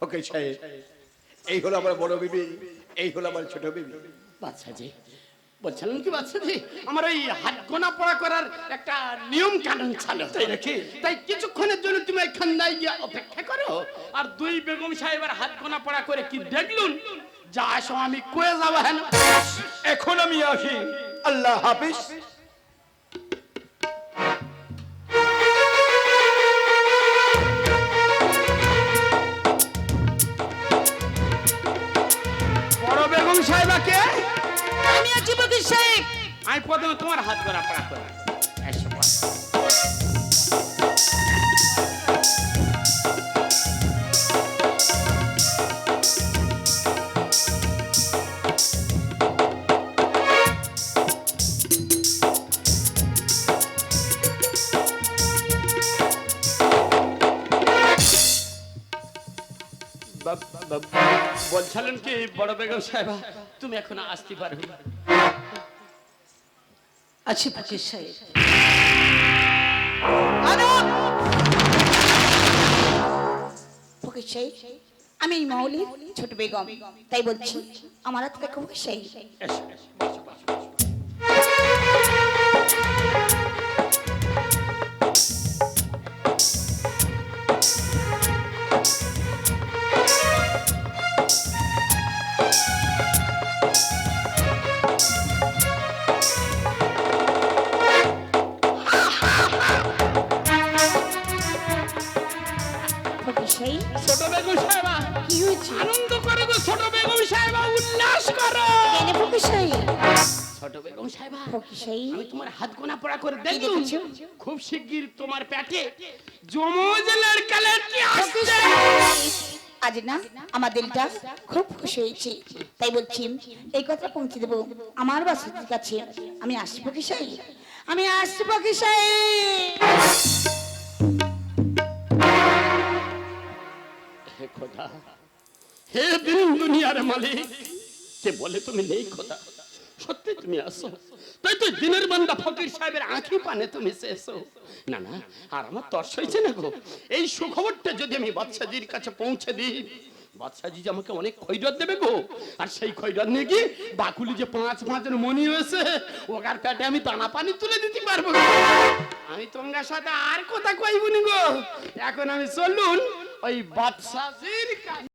ফকির সাহেব এই হলো আমার বড় বিবি এই হলো আমার ছোট বিবি। বাচ্চাজি বলছিলাম কি বাচ্চাজি আমার ওই হাত গোনা পড়া করার একটা নিয়ম কানুন ছিল তাই নাকি? তাই কিছুক্ষণের জন্য তুমি এখানটায় গিয়ে অপেক্ষা করো। আর দুই বেগম সাহেবের হাত গোনা পড়া করে কি দেখলুন? যা আসো আমি কয়ে যাব এখন আমি আসি। আল্লাহ হাফিজ। বড় বেগম সাহেবাকে? আমি আছি সাহেব। আমি প্রথমে তোমার হাত গোনা পড়া করে বলছিলেন কি বড় বেগম সাহেবা? তুমি এখন আসতে পারবে আচ্ছা ফকির সাহেব! ফকির সাহেব আমি মৌলি ছোট বেগম তাই বলছি আমার হাত ফকির সাহেব। ছোট বেগম সাহেবা কি হয়েছে? আনন্দ করে গো ছোট বেগম সাহেবা উল্লাস করো। ফকির সাহেব? ছোট বেগম সাহেবা ফকির সাহেব? আমি তোমার হাত গোনা পড়া করে খুব শিগগির তোমার পেটে যমজ লড়কা লড়কি আসছে। আজ না আমার দিলটা খুব খুশি হয়েছে। তাই বলছি এই কথা পৌঁছে দেবো আমার বাসার কাছে। আমি আসছি ফকির সাহেব। আমি আসছি ফকির সাহেব। হে দিন দুনিয়ার মালিক কে বলে তুমি নেই খোদা, সত্যি তুমি আসো। তাই তো দিনের বান্দা ফকির সাহেবের আঁখি পানে তুমি এসো না না, আর আমার তর্স হয়েছে না গো। এই সুখবরটা যদি আমি বাদশাজির কাছে পৌঁছে দিই বাদশাজি যে আমাকে অনেক খৈরত দেবে গো। আর সেই খৈরত নিয়ে কি বাকুলি যে পাঁচ পাঁচের মনি হয়েছে ওকার পেটে আমি দানা পানি তুলে দিতে পারব আমি তোমার সাথে আর কথা কইবনি গো। এখন আমি চলুন ওই বাদশাজির কাছে।